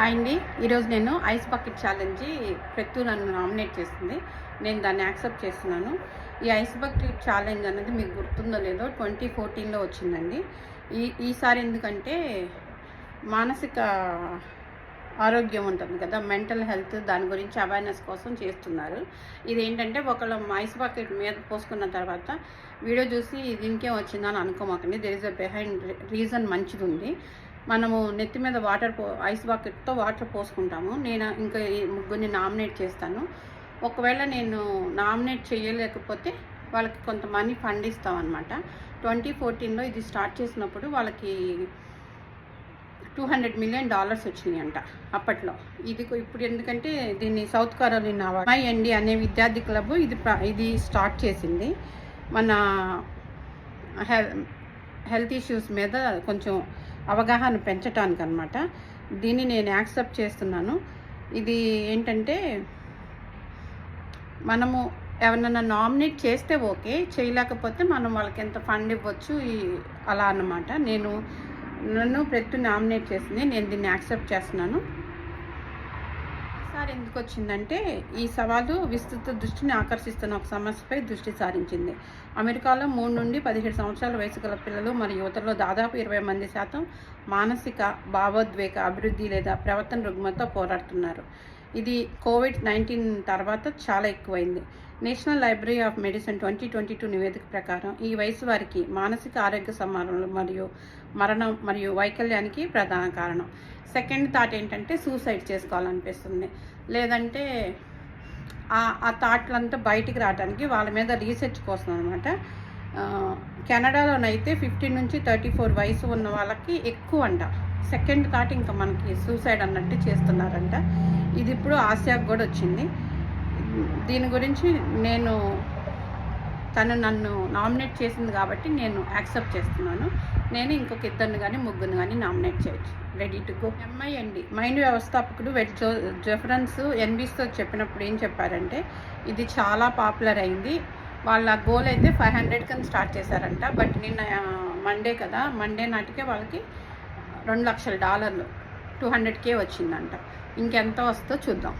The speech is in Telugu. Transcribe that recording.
హాయ్ అండి. ఈరోజు నేను ఐస్ బకెట్ ఛాలెంజ్ ప్రతి నన్ను నామినేట్ చేసింది. నేను దాన్ని యాక్సెప్ట్ చేస్తున్నాను. ఈ ఐస్ బకెట్ ఛాలెంజ్ అనేది మీకు గుర్తుందో లేదో ట్వంటీ ఫోర్టీన్లో వచ్చిందండి. ఈ ఈసారి ఎందుకంటే మానసిక ఆరోగ్యం ఉంటుంది కదా మెంటల్ హెల్త్ దాని గురించి అవేర్నెస్ కోసం చేస్తున్నారు. ఇది ఏంటంటే ఒకళ్ళు ఐస్ బకెట్ మీద పోసుకున్న తర్వాత వీడియో చూసి దీనికే వచ్చిందని అనుకోమాకండి. There is a behind reason మంచిది ఉంది మనము నెత్తి మీద వాటర్ పో ఐస్ బాకెట్తో వాటర్ పోసుకుంటాము. నేను ఇంకా ముగ్గురిని నామినేట్ చేస్తాను. ఒకవేళ నేను నామినేట్ చేయలేకపోతే వాళ్ళకి కొంత మనీ ఫండ్ ఇస్తాం అనమాట ట్వంటీ ఫోర్టీన్లో ఇది స్టార్ట్ చేసినప్పుడు వాళ్ళకి టూ హండ్రెడ్ మిలియన్ డాలర్స్ వచ్చినాయి అంట అప్పట్లో. ఇది ఇప్పుడు ఎందుకంటే దీన్ని సౌత్ కరోలినా ఎండి అనే విద్యార్థి క్లబ్ ఇది ఇది స్టార్ట్ చేసింది. మన హెల్ హెల్త్ ఇష్యూస్ మీద కొంచెం అవగాహన పెంచటానికి అనమాట దీన్ని నేను యాక్సెప్ట్ చేస్తున్నాను. ఇది ఏంటంటే మనము ఎవరినైనా నామినేట్ చేస్తే ఓకే చేయలేకపోతే మనం వాళ్ళకి ఎంత ఫండ్ ఇవ్వచ్చు అలా అన్నమాట. నేను నన్ను ప్రతి నామినేట్ చేసింది నేను దీన్ని యాక్సెప్ట్ చేస్తున్నాను. ఈసారి ఎందుకు వచ్చిందంటే ఈ సవాలు విస్తృత దృష్టిని ఆకర్షిస్తున్న ఒక సమస్యపై దృష్టి సారించింది. అమెరికాలో మూడు నుండి పదిహేడు సంవత్సరాల వయసు గల పిల్లలు మరియు యువతలో దాదాపు ఇరవై మంది శాతం మానసిక భావోద్వేగ అభివృద్ధి లేదా ప్రవర్తన రుగ్మతో పోరాడుతున్నారు. ఇది కోవిడ్ నైన్టీన్ తర్వాత చాలా ఎక్కువైంది. National library of medicine twenty twenty two నివేదిక ప్రకారం ఈ వయసు వారికి మానసిక ఆరోగ్య సమానలు మరియు మరణం మరియు వైకల్యానికి ప్రధాన కారణం. సెకండ్ థాట్ ఏంటంటే సూసైడ్ చేసుకోవాలనిపిస్తుంది. లేదంటే ఆ ఆ థాట్లంతా బయటికి రావడానికి వాళ్ళ మీద రీసెర్చ్ కోసం అనమాట కెనడాలోనైతే ఫిఫ్టీన్ నుంచి థర్టీ ఫోర్ వయసు ఉన్న వాళ్ళకి ఎక్కువ అంట సెకండ్ థాట్ ఇంకా మనకి సూసైడ్ అన్నట్టు చేస్తున్నారంట. ఇది ఇప్పుడు ఆసియాకు కూడా వచ్చింది. దీని గురించి నేను తను నన్ను నామినేట్ చేసింది కాబట్టి నేను యాక్సెప్ట్ చేస్తున్నాను. నేను ఇంకొక ఇద్దరిని కానీ ముగ్గురిని కానీ నామినేట్ చేయొచ్చు. రెడీ టు గో ఎంఐ అండి మైండ్ వ్యవస్థాపకుడు వెడ్ జో జెఫరెన్స్ ఎన్బీస్తో చెప్పినప్పుడు ఏం చెప్పారంటే ఇది చాలా పాపులర్ అయింది. వాళ్ళ గోల్ అయితే ఫైవ్ హండ్రెడ్ కన్నా స్టార్ట్ చేశారంట. బట్ నిన్న మండే కదా. మండే నాటికే వాళ్ళకి రెండు లక్షల డాలర్లు. టూ హండ్రెడ్ కే వచ్చిందంట. ఇంకెంత వస్తుందో చూద్దాం.